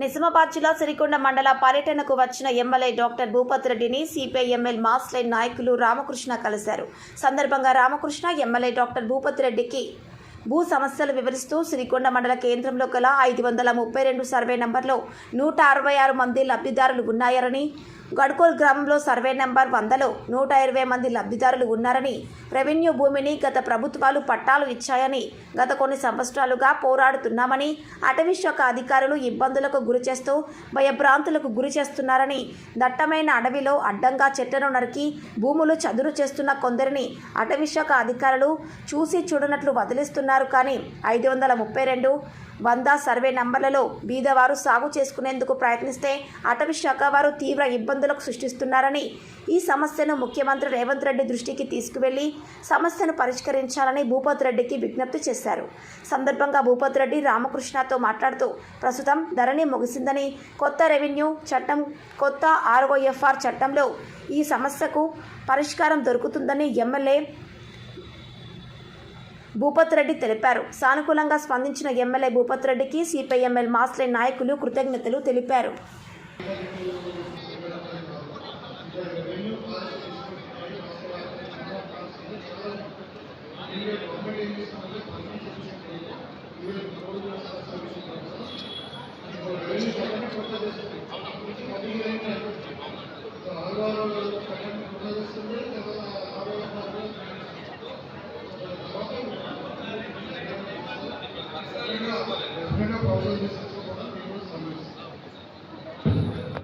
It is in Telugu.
నిజామాబాద్ జిల్లా సిరికొండ మండల పర్యటనకు వచ్చిన ఎమ్మెల్యే డాక్టర్ భూపత్ రెడ్డిని సిపిఐఎంఎల్ మాస్ లైన్ నాయకులు రామకృష్ణ కలిశారు. సందర్భంగా రామకృష్ణ ఎమ్మెల్యే డాక్టర్ భూపత్ రెడ్డికి భూ సమస్యలు వివరిస్తూ సిరికొండ మండల కేంద్రంలో గల ఐదు వందల ముప్పై రెండు సర్వే నంబర్లో నూట అరవై ఆరు మంది లబ్ధిదారులు ఉన్నారని గడ్కోల్ గ్రామంలో సర్వే నెంబర్ వందలో నూట ఇరవై మంది లబ్ధిదారులు ఉన్నారని రెవెన్యూ భూమిని గత ప్రభుత్వాలు పట్టాలు ఇచ్చాయని గత కొన్ని సంవత్సరాలుగా పోరాడుతున్నామని అటవీ శాఖ అధికారులు ఇబ్బందులకు గురి చేస్తూ భయభ్రాంతులకు గురి చేస్తున్నారని దట్టమైన అడవిలో అడ్డంగా చెట్లను నరికి భూములు చదును చేస్తున్న కొందరిని అటవీ శాఖ అధికారులు చూసి చూడనట్లు వదిలిస్తున్నారు. కానీ ఐదు వందల ముప్పై రెండు వంద సర్వే నంబర్లలో బీదవారు సాగు చేసుకునేందుకు ప్రయత్నిస్తే అటవీ శాఖ వారు తీవ్ర ఇబ్బందులకు సృష్టిస్తున్నారని ఈ సమస్యను ముఖ్యమంత్రి రేవంత్ రెడ్డి దృష్టికి తీసుకువెళ్ళి సమస్యను పరిష్కరించాలని భూపత్ రెడ్డికి విజ్ఞప్తి చేశారు. సందర్భంగా భూపత్ రెడ్డి రామకృష్ణతో మాట్లాడుతూ ప్రస్తుతం ధరణి ముగిసిందని కొత్త రెవెన్యూ చట్టం కొత్త ఆర్ఓఎఫ్ఆర్ చట్టంలో ఈ సమస్యకు పరిష్కారం దొరుకుతుందని ఎమ్మెల్యే భూపత్ రెడ్డి తెలిపారు. సానుకూలంగా స్పందించిన ఎమ్మెల్యే భూపత్ రెడ్డికి సిపిఐఎంఎల్ మాస్లే నాయకులు కృతజ్ఞతలు తెలిపారు.